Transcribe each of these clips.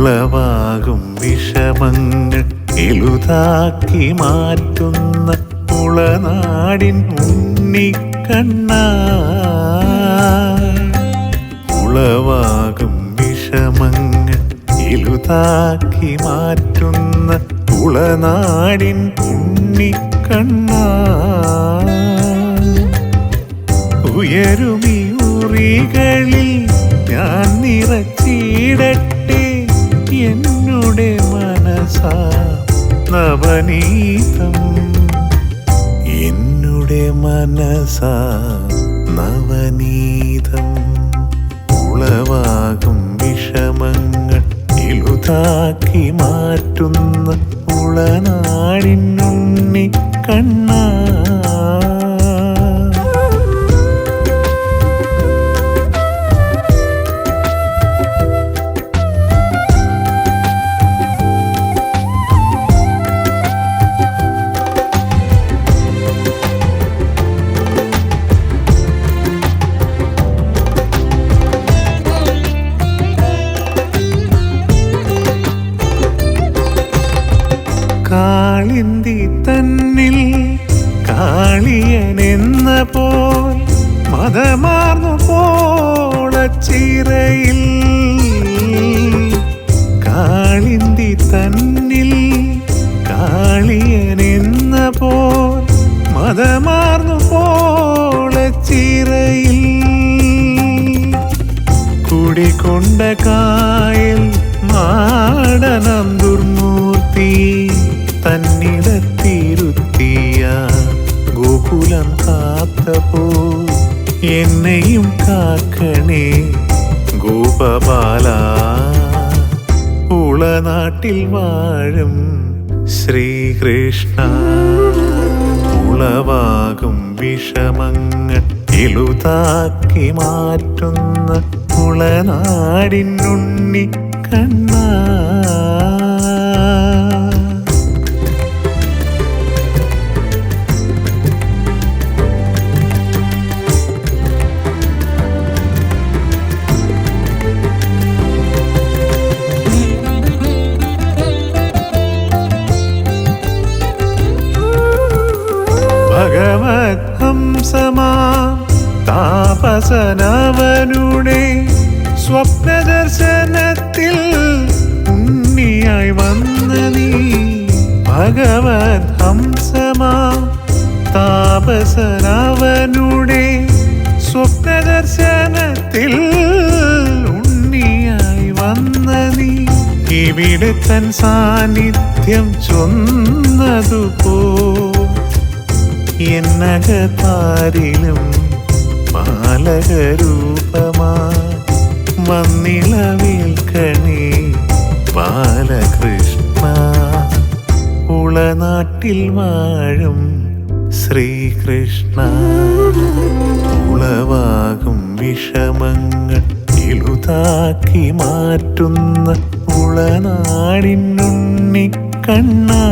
ഉളവാകും വിഷമങ്ങൾ എളുതാക്കി മാറ്റുന്ന ഉളനാടിൻ ഉണ്ണിക്കണ്ണ. ഉളവാകും വിഷമങ്ങൾ എളുതാക്കി മാറ്റുന്ന ഉളനാടിൻ ഉണ്ണിക്കണ്ണ. ഉയരുമി ഉറികളിൽ ഞാൻ നിറച്ചിടട്ടെ. എന്നുടെ മനസാ നവനീതം. എന്നുടെ മനസാ നവനീതം. ഉളവാകും വിഷമങ്ങൾ ഇലുതാക്കി മാറ്റുന്ന ഉളനാടിനുണ്ണി കണ്ണാ. കാളിന്തി തന്നിൽ കാളിയനെന്ന പോൽ മതമാർന്നു പോളച്ചിറയിൽ കാളിന്തി തന്നിൽ കാളിയനെന്ന പോൽ മതമാർന്നു പോളച്ചിറയിൽ കുടികൊണ്ട കായൽ മാടനം ദുർമൂർത്തി തന്നിടത്തിരുത്തിയ ഗോകുലം കാത്തപ്പോ എന്നെയും കാക്കണേ ഗോപബാല. ഉളനാട്ടിൽ വാഴും ശ്രീകൃഷ്ണ. ഉളവാകും വിഷമങ്ങൾ എളുതാക്കി മാറ്റുന്ന ഉളനാടിനുണ്ണി കണ്ണ. ഹംസമാ താപസനവനുടെ സ്വപ്നദർശനത്തിൽ ഉണ്ണിയായി വന്ന നീ. ഭഗവത് ഹംസമാ. താപസനവനുടെ സ്വപ്നദർശനത്തിൽ ഉണ്ണിയായി വന്ന നീ. ഇവിടെ തൻ സാന്നിധ്യം ചൊന്നതുപോ എന്നകത്താരിലും പാലകരൂപമാ. കണി ബാലകൃഷ്ണ. ഉളനാട്ടിൽ വാഴും ശ്രീകൃഷ്ണ. ഉളവാകും വിഷമങ്ങൾ ഇളുതാക്കി മാറ്റുന്ന ഉളനാടിനുണ്ണി കണ്ണാ.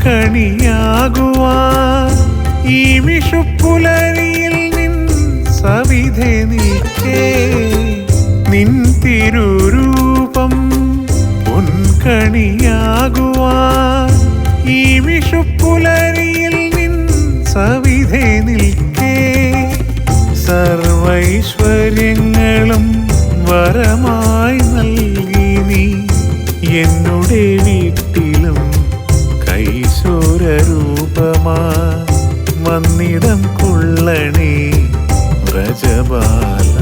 പൊൻകണിയാകുവാൻ ഈ വിഷുപ്പുലരിയിൽ നിൻ സവിധെ നീക്കേ നിൻ തിരുരൂപം പൊൻകണിയാകുവാൻ ഈ വിഷുപ്പുലരിയിൽ നിൻ സവിധെ നിൽക്കേ. സർവൈശ്വര്യങ്ങളും വരമായി നൽകി നീ. എന്നുടെ തരണേ വ്രജപാല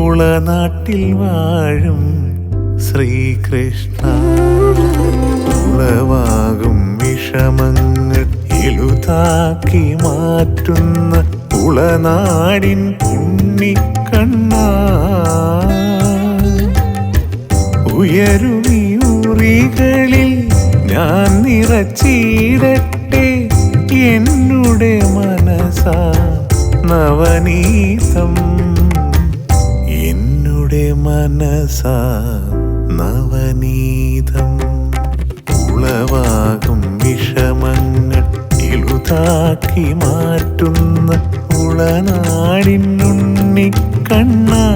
ഉളനാട്ടിൽ വാഴും ശ്രീകൃഷ്ണ. ഉളവാകും വിഷമങ്ങൾ എഴുതാക്കി മാറ്റുന്ന ഉളനാടിൻ ഉണ്ണിക്കണ്ണ. ഉയരുമിയൂറികളിൽ ഞാൻ നിറച്ചിടട്ടെ എന്നുടെ മനസാ നവനീതം. എന്നുടെ മനസാ നവനീതം. ഉളവാകും വിഷമങ്ങൾ ഇളുതാക്കി മാറ്റുന്ന ഉളനാടിനുണ്ണി കണ്ണാ